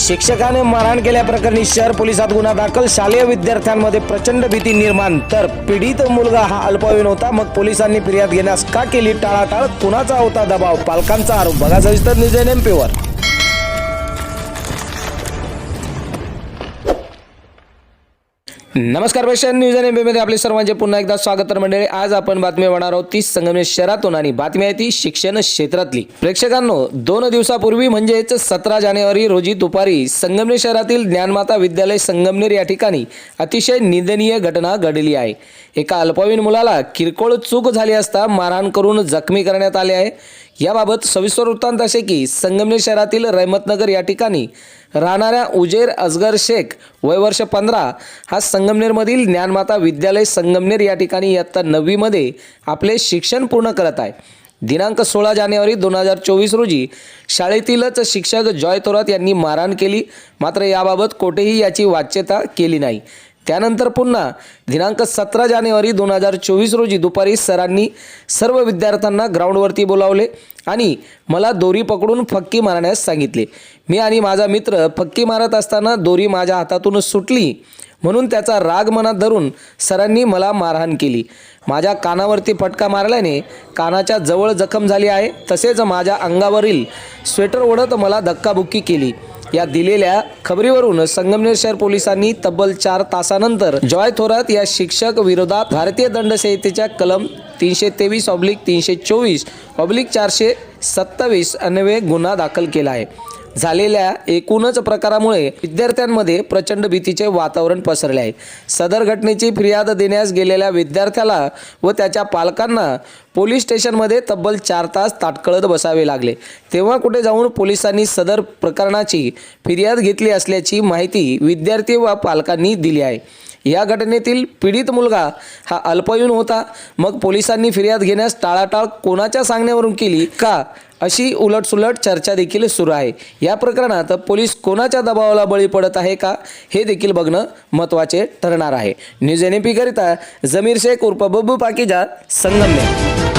शिक्षकाने मारहाण केल्याप्रकरणी शहर पोलिसात गुन्हा दाखल. शालेय विद्यार्थ्यांमध्ये प्रचंड भीती निर्माण. तर पीडित मुलगा हा अल्पवयीन होता. मग पोलिसांनी फिर्याद घेण्यास का केली? टाळाटाळ कुणाचा होता दबाव. पालकांचा आरोप. बघा सविस्तर न्यूज एन एम पीवर नमस्कार पेशन न्यूज एनमध्ये आपले सर्वांचे पुन्हा एकदा स्वागत तर मंडळी आज आपण बातमी होणार आहोत ती संगमनेर शहरातून आणि बातमी आहे ती शिक्षण क्षेत्रातली. प्रेक्षकांनो दोन दिवसापूर्वी म्हणजेच सतरा जानेवारी रोजी दुपारी संगमनेर शहरातील ज्ञानमाता विद्यालय संगमनेर या ठिकाणी अतिशय निंदनीय घटना घडली आहे. एका अल्पवयीन मुलाला किरकोळ चूक झाली असता मारहाण करून जखमी करण्यात आले आहे. याबाबत सविस्तर वृत्तांत असे की संगमनेर शहरातील रहमतनगर या ठिकाणी राहणाऱ्या उजेर अजगर शेख वय वर्ष पंधरा हा संगमनेरमधील ज्ञानमाता विद्यालय संगमनेर या ठिकाणी इयत्ता नववीमध्ये आपले शिक्षण पूर्ण करत आहे. दिनांक सोळा जानेवारी दोन हजार चोवीस रोजी शाळेतीलच शिक्षक जॉय थोरात यांनी मारहाण केली. मात्र याबाबत कोठेही याची वाच्यता केली नाही. त्यानंतर पुन्हा दिनांक सतरा जानेवारी दोन हजार चोवीस रोजी दुपारी सरांनी सर्व विद्यार्थ्यांना ग्राउंडवरती बोलावले आणि मला दोरी पकडून फक्की मारण्यास सांगितले. मी आणि माझा मित्र फक्की मारत असताना दोरी माझ्या हातातून सुटली म्हणून त्याचा राग मनात धरून सरांनी मला मारहाण केली. माझ्या कानावरती फटका मारल्याने कानाच्या जवळ जखम झाली आहे. तसेच माझ्या अंगावरील स्वेटर ओढत मला धक्काबुक्की केली. या दिलेल्या खबरीवरून संगमनेर शहर पोलिसांनी तब्बल चार तासानंतर जॉय थोरात या शिक्षक विरोधात भारतीय दंड संहितेच्या कलम तीनशे तेवीस ऑब्लिक तीनशे चोवीस ऑब्लिक चारशे सत्तावीस अन्वये गुन्हा दाखल केला आहे. झालेल्या एकूणच प्रकारामुळे विद्यार्थ्यांमध्ये प्रचंड भीतीचे वातावरण पसरले आहे. सदर घटनेची फिर्याद देण्यास गेलेल्या विद्यार्थ्याला व त्याच्या पालकांना पोलीस स्टेशनमध्ये तब्बल चार तास ताटकळत बसावे लागले. तेव्हा कुठे जाऊन पोलिसांनी सदर प्रकरणाची फिर्याद घेतली असल्याची माहिती विद्यार्थी व पालकांनी दिली आहे. या घटनेतील पीडित मुलगा हा अल्पवयीन होता. मग पोलिसांनी फिर्याद घेण्यास टाळाटाळ कोणाच्या सांगण्यावरून केली का? अशी उलटसुलट चर्चा देखील सुरू आहे. या प्रकरणात पोलीस कोणाच्या दबावाला बळी पडत आहे का? हे देखील बघणं महत्त्वाचे ठरणार आहे. न्यूज एन करिता जमीर शेख उर्फ बब्बू पाकिजा संगमनेर.